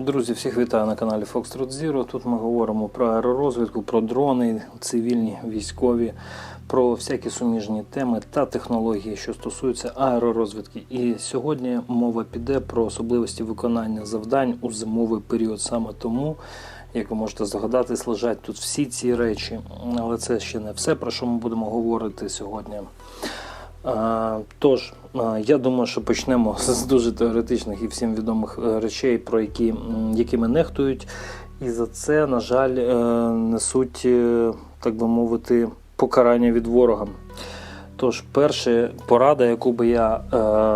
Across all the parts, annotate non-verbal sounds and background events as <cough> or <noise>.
Друзі, всіх вітаю на каналі Foxtrot Zero. Тут ми говоримо про аеророзвідку, про дрони, цивільні, військові, про всякі суміжні теми та технології, що стосуються аеророзвідки. І сьогодні мова піде про особливості виконання завдань у зимовий період. Саме тому, як ви можете здогадатись, лежать тут всі ці речі. Але це ще не все, про що ми будемо говорити сьогодні. Тож, я думаю, що почнемо <laughs> з дуже теоретичних і всім відомих е, речей, про які, якими нехтують, і за це, на жаль, е, несуть, е, так би мовити, покарання від ворога. Тож, перша порада, яку би я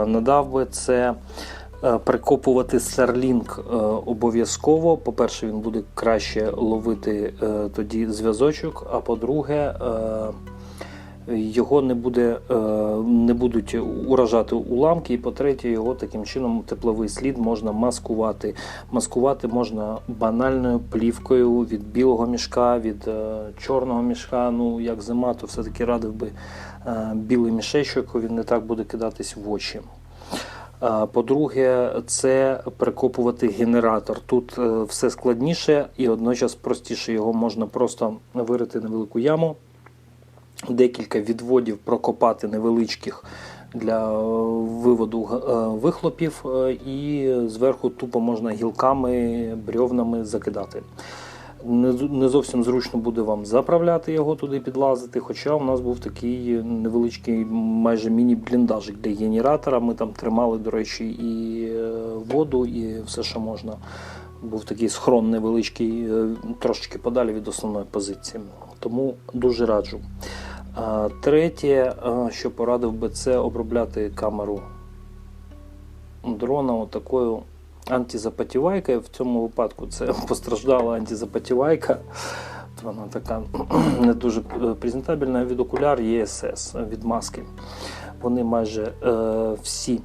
надав би, це прикопувати Starlink обов'язково. По-перше, він буде краще ловити тоді зв'язочок, а по-друге, його не буде, е, не будуть уражати уламки, і по-третє, його таким чином тепловий слід можна маскувати. Маскувати можна банальною плівкою від білого мішка, від е, чорного мішка. Ну, як зима, то все-таки радив би е, білий мішечок, він не так буде кидатись в очі. По-друге, це прикопувати генератор. Тут все складніше і одночас простіше. Його можна просто вирити невелику яму декілька відводів прокопати невеличких для е, виводу е, вихлопів, е, і зверху тупо можна гілками, брьовнами закидати. Не зовсім зручно буде вам заправляти його туди, підлазити. Хоча у нас був такий невеличкий, майже міні-бліндажик для генератора. Ми там тримали, до речі, і воду, і все, що можна. Був такий схрон невеличкий, трошечки подалі від основної позиції. Тому дуже раджу. Третє, що порадив би, це обробляти камеру дрона отакою антизапотівайкою. В цьому випадку це <laughs> постраждала антизапотівайка. Вона така <clears throat> не дуже е, презентабельна від окуляр ЄСС від маски. Вони майже е, всі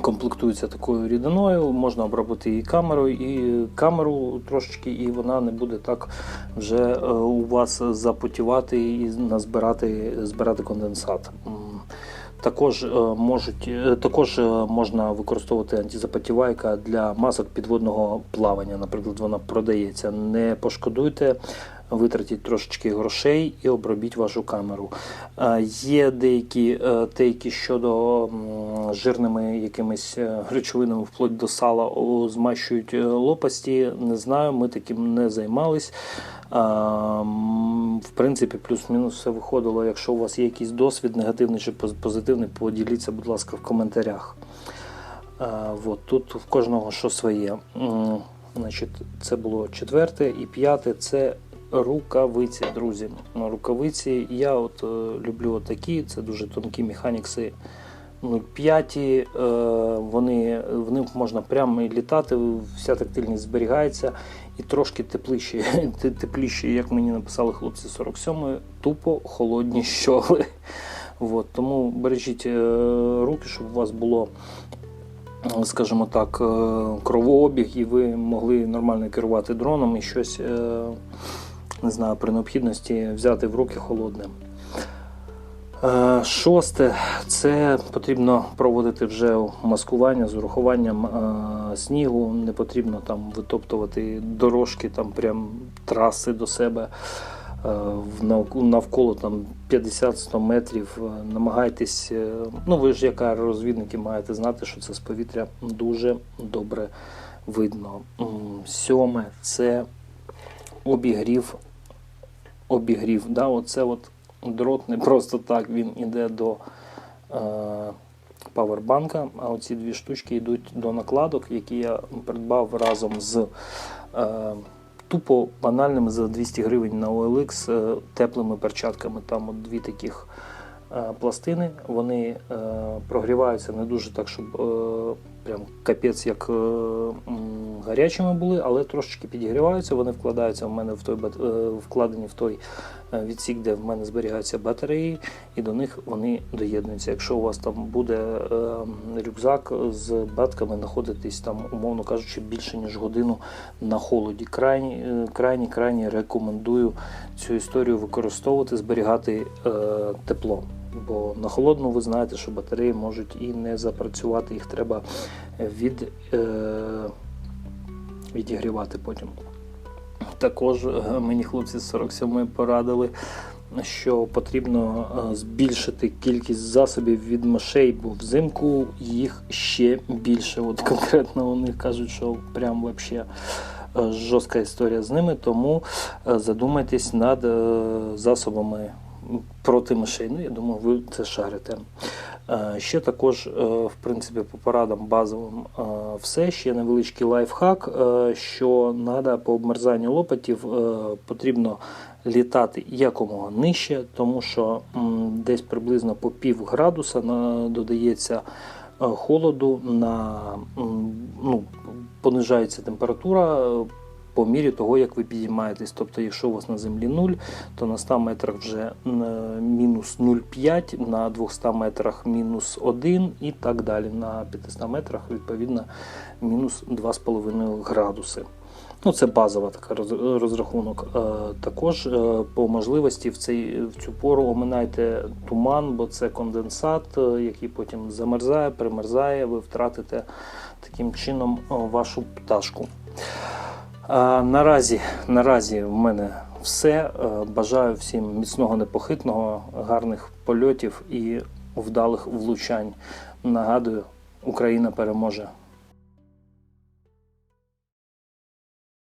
комплектуються такою рідиною, можна обробити і камерою, і камеру трошечки, і вона не буде так вже е, у вас запотівати і назбирати збирати конденсат. Також, е, можуть, е, також можна використовувати антизапотівайка для масок підводного плавання. Наприклад, вона продається. Не пошкодуйте, витратіть трошечки грошей і обробіть вашу камеру. Е, Є деякі е, тейки щодо жирними якимись е, речовинами, вплоть до сала, змащують лопасті. Не знаю, ми таким не займались. В принципі, плюс-мінус все виходило. Якщо у вас є якийсь досвід, негативний чи позитивний, поділіться, будь ласка, в коментарях. От, тут в кожного що своє. Значить, це було четверте і п'яте це рукавиці, друзі. Ну, Рукавиці я от е, люблю такі, це дуже тонкі механікси 0,5, е, вони, в них можна прямо літати, вся тактильність зберігається і трошки тепліші, <laughs> тепліші, як мені написали хлопці 47-ї, тупо холодні щоли. От, тому бережіть е, руки, щоб у вас було, скажімо так, кровообіг, і ви могли нормально керувати дроном і щось, не знаю, при необхідності взяти в руки холодне. Е, Шосте, це потрібно проводити вже маскування з урахуванням е, снігу. Не потрібно там витоптувати дорожки, там прям траси до себе. Е, навколо там 50-100 метрів. Намагайтесь, ну ви ж як аеророзвідники маєте знати, що це з повітря дуже добре видно. Сьоме це обігрів. Обігрів. Да, оце от дрот не просто так він іде до е, павербанка, а оці дві штучки йдуть до накладок, які я придбав разом з е, тупо банальними за 200 гривень на OLX е, теплими перчатками. Там от дві таких е, пластини. Вони е, прогріваються не дуже так, щоб е, прям капець як е, гарячими були, але трошечки підігріваються. Вони вкладаються в мене в той е, вкладені в той е, відсік, де в мене зберігаються батареї, і до них вони доєднуються. Якщо у вас там буде е, рюкзак з батками, знаходитись там, умовно кажучи, більше ніж годину на холоді. Крайні, крайні, крайні рекомендую цю історію використовувати, зберігати тепло. Бо на холодну ви знаєте, що батареї можуть і не запрацювати, їх треба від. Відігрівати потім. Також е, мені хлопці з 47-ї порадили, що потрібно е, збільшити кількість засобів від мишей, бо взимку їх ще більше. От конкретно вони кажуть, що прям вообще е, жорстка історія з ними, тому задумайтесь над засобами проти мишей. Ну, я думаю, ви це шарите. Е, Ще також, е, в принципі, по порадам базовим е, все. Ще невеличкий лайфхак, що треба по обмерзанню лопатів потрібно літати якомога нижче, тому що десь приблизно по пів градуса додається холоду, на, ну, понижається температура. По мірі того, як ви підіймаєтесь. Тобто, якщо у вас на землі 0, то на 100 метрах вже е, мінус 0,5, на 200 метрах мінус 1 і так далі. На 500 метрах, відповідно, мінус 2,5 градуси. Ну, це базова така розрахунок. Е, Також е, по можливості в, цей, в цю пору оминайте туман, бо це конденсат, який потім замерзає, примерзає, ви втратите таким чином вашу пташку. А, наразі, наразі в мене все. Е, Бажаю всім міцного, непохитного, гарних польотів і вдалих влучань. Нагадую, Україна переможе.